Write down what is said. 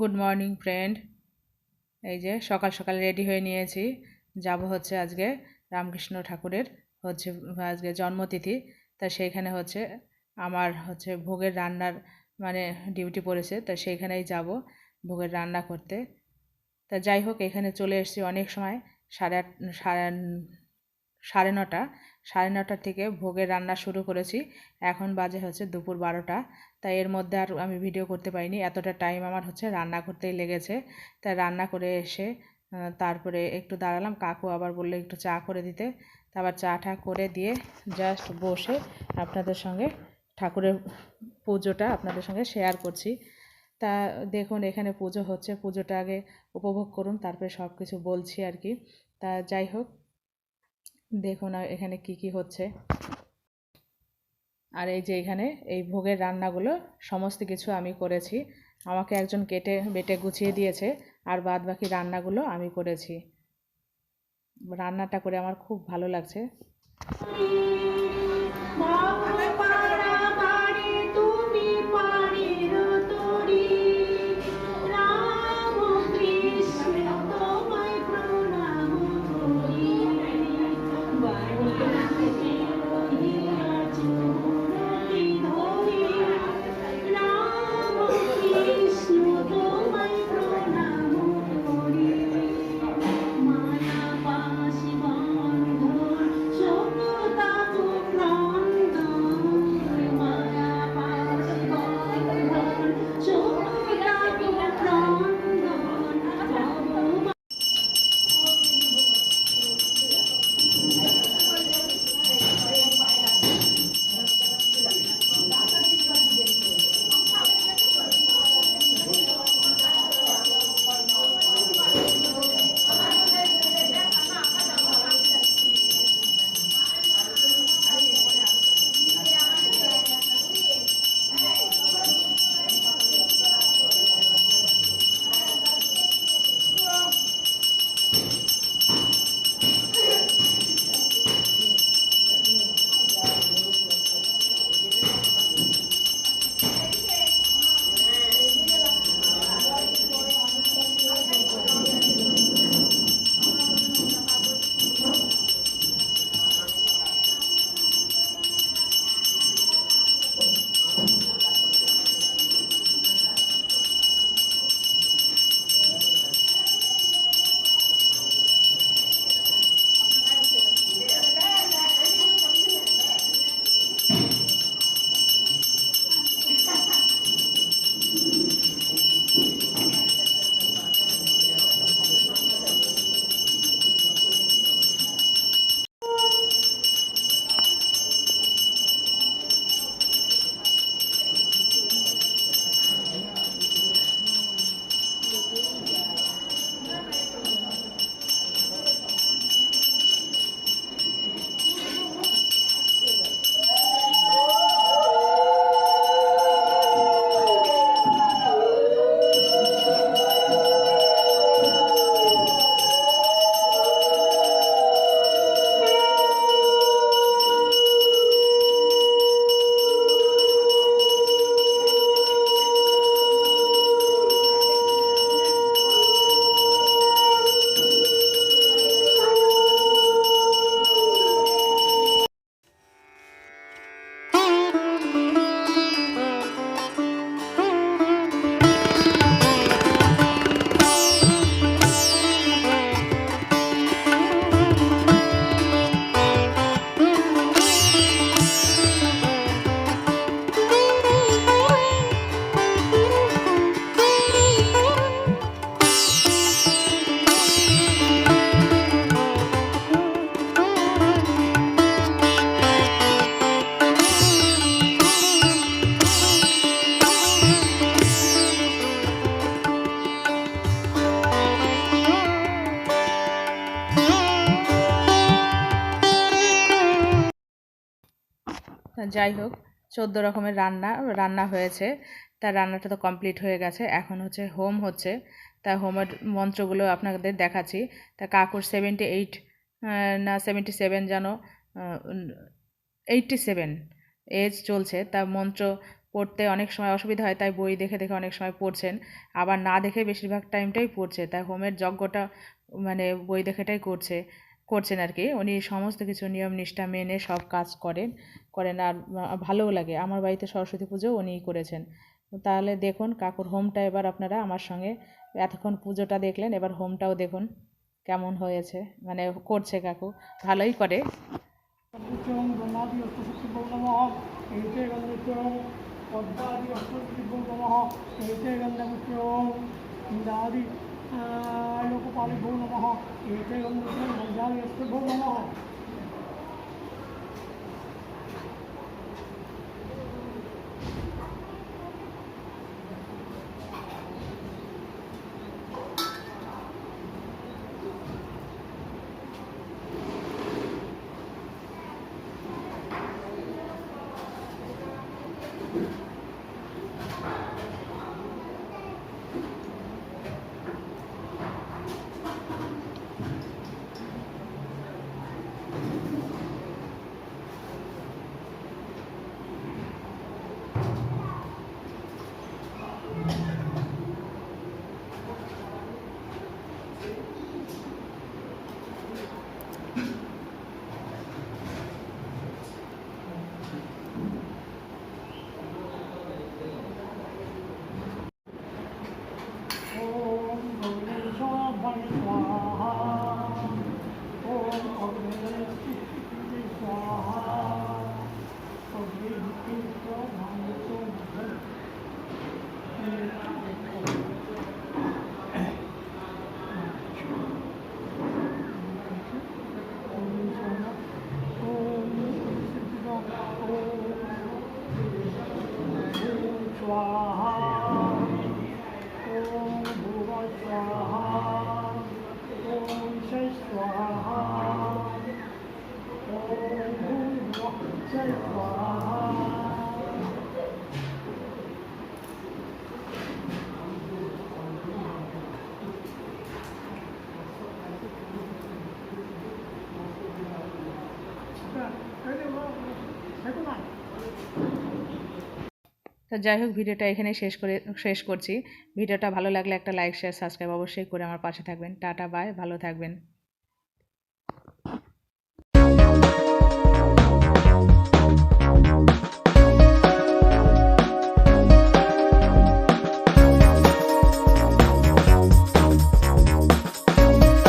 Good morning friend এই যে সকাল সকাল রেডি হয়ে নিয়েছি। যাব হচ্ছে আজকে রামকৃষ্ণ ঠাকুরের হচ্ছে, আজকে জন্মতিথি। তা সেইখানে হচ্ছে আমার হচ্ছে ভোগের রান্নার মানে ডিউটি পড়েছে, তা সেইখানেই যাব ভোগের রান্না করতে। তা যাই হোক, এখানে চলে এসেছি অনেক সময়, সাড়ে আট, সাড়ে সাড়ে নটা। সাড়ে নটার থেকে ভোগের রান্না শুরু করেছি। এখন বাজে হচ্ছে দুপুর বারোটা। তাই এর মধ্যে আর আমি ভিডিও করতে পারিনি। এতটা টাইম আমার হচ্ছে রান্না করতেই লেগেছে। তাই রান্না করে এসে তারপরে একটু দাঁড়ালাম। কাকু আবার বলল একটু চা করে দিতে। তারপর চা টা করে দিয়ে জাস্ট বসে আপনাদের সঙ্গে ঠাকুরের পুজোটা আপনাদের সঙ্গে শেয়ার করছি। তা দেখুন, এখানে পুজো হচ্ছে। পুজোটা আগে উপভোগ করুন, তারপরে সব কিছু বলছি আর কি। তা যাই হোক দেখুন এখানে কি কি হচ্ছে। আর এই যে এখানে এই ভোগের রান্নাগুলো, সমস্ত কিছু আমি করেছি। আমাকে একজন কেটে বেটে গুছিয়ে দিয়েছে আর বাদ বাকি রান্নাগুলো আমি করেছি। রান্নাটা করে আমার খুব ভালো লাগছে। যাই হোক, চোদ্দ রকমের রান্না রান্না হয়েছে। তার রান্নাটা তো কমপ্লিট হয়ে গেছে। এখন হচ্ছে হোম হচ্ছে। তা হোমের মন্ত্রগুলো আপনাদের দেখাচ্ছি। তা কাকুর সেভেন্টি এইট না সেভেন্টি সেভেন যেন এইটটি সেভেন এজ চলছে। তা মন্ত্র পড়তে অনেক সময় অসুবিধা হয়, তাই বই দেখে দেখে অনেক সময় পড়ছেন। আবার না দেখে বেশিরভাগ টাইমটাই পড়ছে। তাই হোমের যজ্ঞটা মানে বই দেখেটাই করছে, করছেন আর কি। উনি সমস্ত কিছু নিয়ম নিষ্ঠা মেনে সব কাজ করেন। করেন আর ভালোও লাগে। আমার বাড়িতে সরস্বতী পুজো উনিই করেছেন। তাহলে দেখুন কাকুর হোমটা এবার আপনারা আমার সঙ্গে এতক্ষণ পুজোটা দেখলেন, এবার হোমটাও দেখুন কেমন হয়েছে। মানে করছে কাকু, ভালোই করে। অষ্টশক্তিভ্যো নমঃ। পদ্মাদি অষ্টশক্তিভ্যো নমঃ। তো যাই হোক, ভিডিওটা এখানে শেষ করে, শেষ করছি। ভিডিওটা ভালো লাগলে একটা লাইক শেয়ার সাবস্ক্রাইব অবশ্যই করে আমার পাশে থাকবেন। টাটা বাই ভালো থাকবেন।